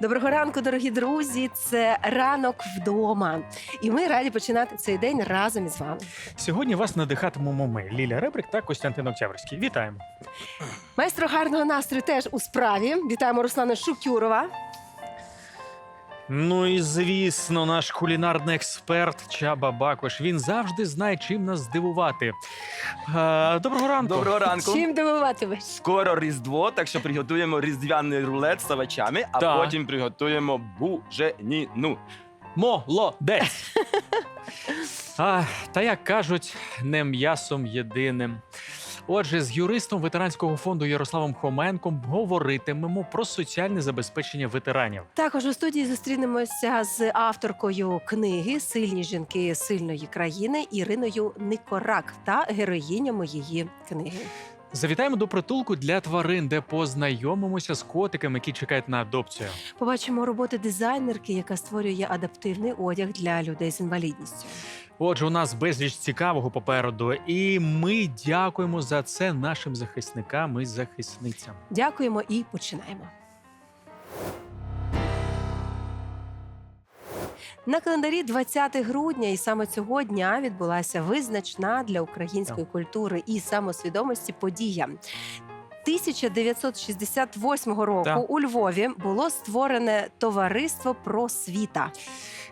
Доброго ранку, дорогі друзі! Це ранок вдома. І ми раді починати цей день разом із вами. Сьогодні вас надихатимемо ми, Ліля Ребрик та Костянтин Октябрьський. Вітаємо. Майстро гарного настрою теж у справі. Вітаємо Руслана Шукюрова. Ну і звісно, наш кулінарний експерт Чаба Бакош. Він завжди знає, чим нас здивувати. Е, доброго ранку. Доброго ранку. Чим дивуватимеш? Скоро Різдво, так що приготуємо різдвяний рулет з овочами, а Так. потім приготуємо буженіну. Молодець. А, та як кажуть, не м'ясом єдиним. Отже, з юристом ветеранського фонду Ярославом Хоменком говоритимемо про соціальне забезпечення ветеранів. Також у студії зустрінемося з авторкою книги Сильні жінки сильної країни Іриною Никорак та героїнями її книги. Завітаємо до притулку для тварин, де познайомимося з котиками, які чекають на адопцію. Побачимо роботи дизайнерки, яка створює адаптивний одяг для людей з інвалідністю. Отже, у нас безліч цікавого попереду, і ми дякуємо за це нашим захисникам і захисницям. Дякуємо і починаємо. На календарі 20 грудня, і саме цього дня відбулася визначна для української культури і самосвідомості подія. 1968 року Так. у Львові було створене товариство просвіта.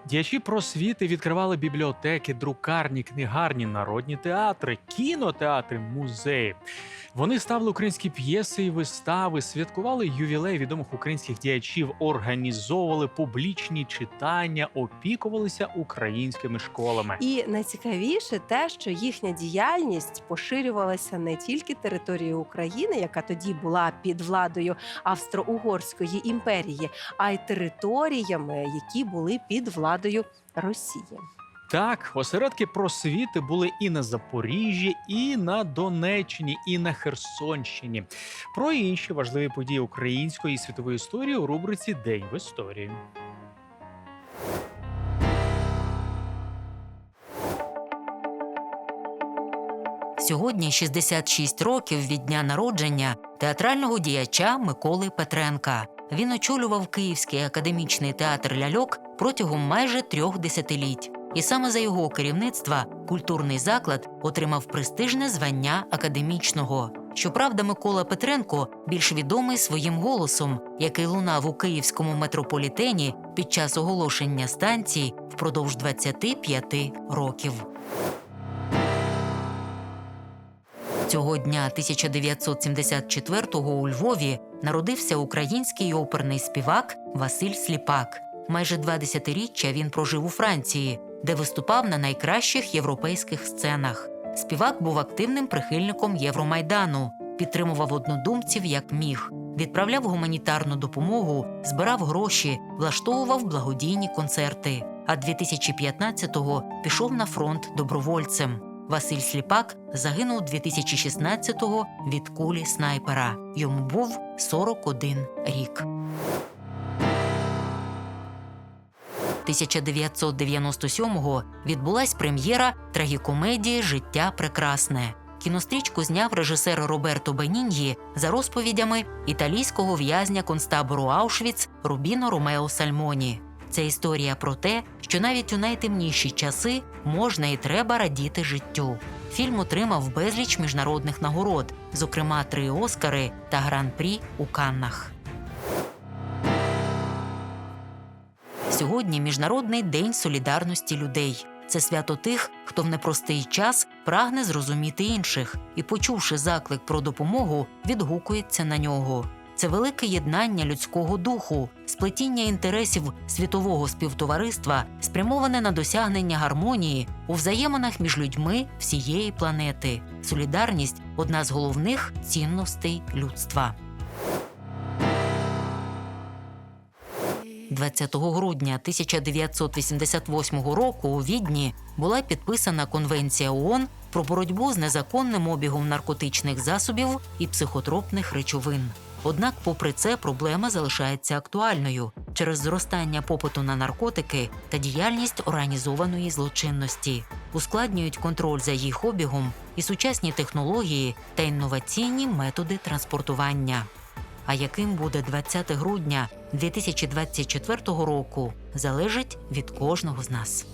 Діячі просвіти відкривали бібліотеки, друкарні, книгарні, народні театри, кінотеатри, музеї. Вони ставили українські п'єси і вистави, святкували ювілей відомих українських діячів, організовували публічні читання, опікувалися українськими школами. І найцікавіше те, що їхня діяльність поширювалася не тільки територією України, яка тоді була під владою Австро-Угорської імперії, а й територіями, які були під владою Росії. Так, осередки просвіти були і на Запоріжжі, і на Донеччині, і на Херсонщині. Про інші важливі події української і світової історії у рубриці День в історії. Сьогодні 66 років від дня народження театрального діяча Миколи Петренка. Він очолював Київський академічний театр ляльок протягом майже трьох десятиліть. І саме за його керівництва культурний заклад отримав престижне звання академічного. Щоправда, Микола Петренко більш відомий своїм голосом, який лунав у київському метрополітені під час оголошення станції впродовж 25 років. Цього дня 1974-го у Львові народився український оперний співак Василь Сліпак. Майже два десятиріччя він прожив у Франції, де виступав на найкращих європейських сценах. Співак був активним прихильником Євромайдану, підтримував однодумців як міг, відправляв гуманітарну допомогу, збирав гроші, влаштовував благодійні концерти. А 2015-го пішов на фронт добровольцем. Василь Сліпак загинув 2016-го від кулі снайпера. Йому був 41 рік. 1997-го відбулась прем'єра трагікомедії Життя прекрасне. Кінострічку зняв режисер Роберто Беніньї за розповідями італійського в'язня концтабору Аушвіц Рубіно Ромео Сальмоні. Це історія про те, що навіть у найтемніші часи можна і треба радіти життю. Фільм отримав безліч міжнародних нагород, зокрема три Оскари та гран-прі у Каннах. Сьогодні Міжнародний день солідарності людей. Це свято тих, хто в непростий час прагне зрозуміти інших і, почувши заклик про допомогу, відгукується на нього. Це велике єднання людського духу, сплетіння інтересів світового співтовариства, спрямоване на досягнення гармонії у взаєминах між людьми всієї планети. Солідарність одна з головних цінностей людства. 20 грудня 1988 року у Відні була підписана Конвенція ООН про боротьбу з незаконним обігом наркотичних засобів і психотропних речовин. Однак, попри це, проблема залишається актуальною через зростання попиту на наркотики та діяльність організованої злочинності, ускладнюють контроль за їх обігом і сучасні технології та інноваційні методи транспортування. А яким буде 20 грудня 2024 року, залежить від кожного з нас.